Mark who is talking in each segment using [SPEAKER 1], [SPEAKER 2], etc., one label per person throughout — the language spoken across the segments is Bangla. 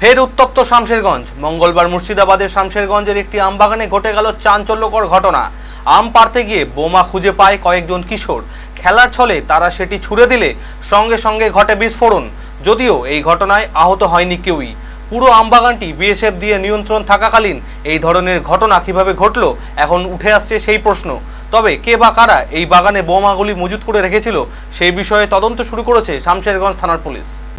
[SPEAKER 1] ফের উত্তপ্ত শামশেরগঞ্জ। মঙ্গলবার মুর্শিদাবাদের শামশেরগঞ্জের একটি আমবাগানে ঘটে গেল চাঞ্চল্যকর ঘটনা। আম পারতে গিয়ে বোমা খুঁজে পায় কয়েকজন কিশোর। খেলার ছলে তারা সেটি ছুড়ে দিলে সঙ্গে সঙ্গে ঘটে বিস্ফোরণ। যদিও এই ঘটনায় আহত হয়নি কেউই। পুরো আমবাগানটি বিএসএফ দিয়ে নিয়ন্ত্রণ থাকাকালীন এই ধরনের ঘটনা কীভাবে ঘটল, এখন উঠে আসছে সেই প্রশ্ন। তবে কে বা কারা এই বাগানে বোমাগুলি মজুত করে রেখেছিল সেই বিষয়ে তদন্ত শুরু করেছে শামশেরগঞ্জ থানার পুলিশ।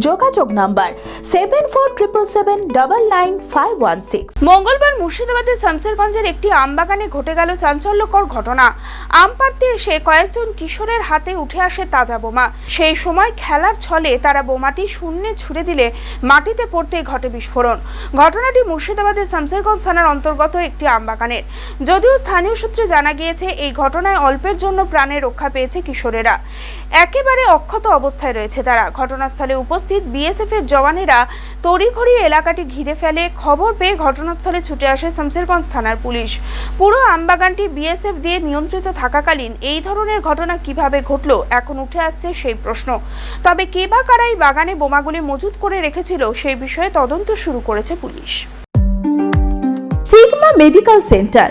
[SPEAKER 2] যোগাযোগ number seven four triple seven double nine five one six
[SPEAKER 3] মঙ্গলবার মুর্শিদাবাদের শামসেরগঞ্জের একটি আমবাগানে ঘটে গেল চাঞ্চল্যকর ঘটনা। আম পাড়তে এসে কয়েকজন কিশোরের হাতে উঠে আসে তাজা বোমা। সেই সময় খেলার ছলে তারা বোমাটি শূন্যে ছুড়ে দিলে মাটিতে পড়তে ঘটে বিস্ফোরণ। ঘটনাটি মুর্শিদাবাদের শামসেরগঞ্জ থানার অন্তর্গত একটি আমবাগানের। যদিও স্থানীয় সূত্রে জানা গিয়েছে, এই ঘটনায় অল্পের জন্য প্রাণে রক্ষা পেয়েছে কিশোরেরা। একেবারে অক্ষত অবস্থায় রয়েছে তারা। ঘটনাস্থলে উপস্থিত বিএসএফ এর জওয়ানেরা তড়িঘড়ি এলাকাটি ঘিরে ফেলে খবর পেয়ে ঘটনাস্থলে ছুটে আসে শামসেরগঞ্জ থানার পুলিশ। পুরো আমবাগানটি বিএসএফ দিয়ে নিয়ন্ত্রিত থাকাকালীন এই ধরনের ঘটনা কীভাবে ঘটলো, এখন উঠে আসছে সেই প্রশ্ন। তবে কে বা কারা এই বাগানে বোমাগুলি মজুত করে রেখেছিল সেই বিষয়ে তদন্ত শুরু করেছে পুলিশ।
[SPEAKER 2] Sigma medical centre